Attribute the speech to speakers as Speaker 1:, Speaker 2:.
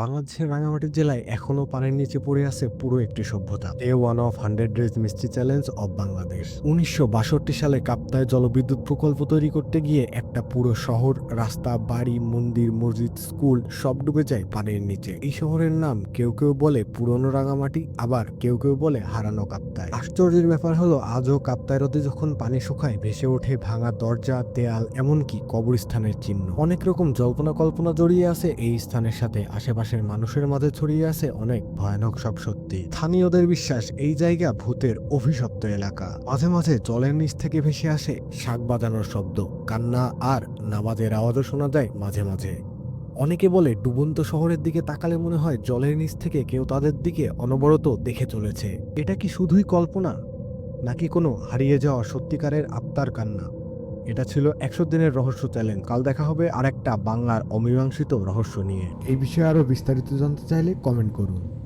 Speaker 1: বাংলাদেশের রাঙামাটি জেলায় এখনও পানির নিচে পড়ে আছে পুরো একটি সভ্যতা। A one of hundred days মিষ্টি চ্যালেঞ্জ অব বাংলাদেশ উনিশশো বাষট্টি সালে কাপ্তায় জলবিদ্যুৎ প্রকল্প তৈরি করতে গিয়ে একটা পুরো শহর, রাস্তা, বাড়ি, মন্দির, মসজিদ, স্কুল সব ডুবে যায় পানির নিচে। এই শহরের নাম কেউ কেউ বলে পুরনো রাঙামাটি আবার কেউ কেউ বলে হারানো কাপ্তায়। আশ্চর্যের ব্যাপার হলো, আজও কাপ্তায় হ্রদে যখন পানি শুকায়, ভেসে ওঠে ভাঙা দরজা, দেয়াল, এমনকি কবরস্থানের চিহ্ন। অনেক রকম জল্পনা কল্পনা জড়িয়ে আছে এই স্থানের সাথে। আশেপাশের মানুষের মাঝে ছড়িয়ে আছে অনেক ভয়ানক সব সত্যি। স্থানীয়দের বিশ্বাস, এই জায়গা ভূতের অভিশপ্ত এলাকা। মাঝে মাঝে জলের নিচ থেকে ভেসে আসে শাক বাজানোর শব্দ, কান্না আর নামাজের আওয়াজও শোনা যায় মাঝে মাঝে। অনেকে বলে ডুবন্ত শহরের দিকে তাকালে মনে হয় জলের নিচ থেকে কেউ তাদের দিকে অনবরত দেখে চলেছে। এটা কি শুধুই কল্পনা? নাকি কোনো হারিয়ে যাওয়া সত্যিকারের আত্মার কান্না? এটা ছিল একশো দিনের রহস্য চ্যালেঞ্জ। কাল দেখা হবে আর একটা বাংলার অমীমাংসিত রহস্য নিয়ে। এই বিষয়ে আরও বিস্তারিত জানতে চাইলে কমেন্ট করুন।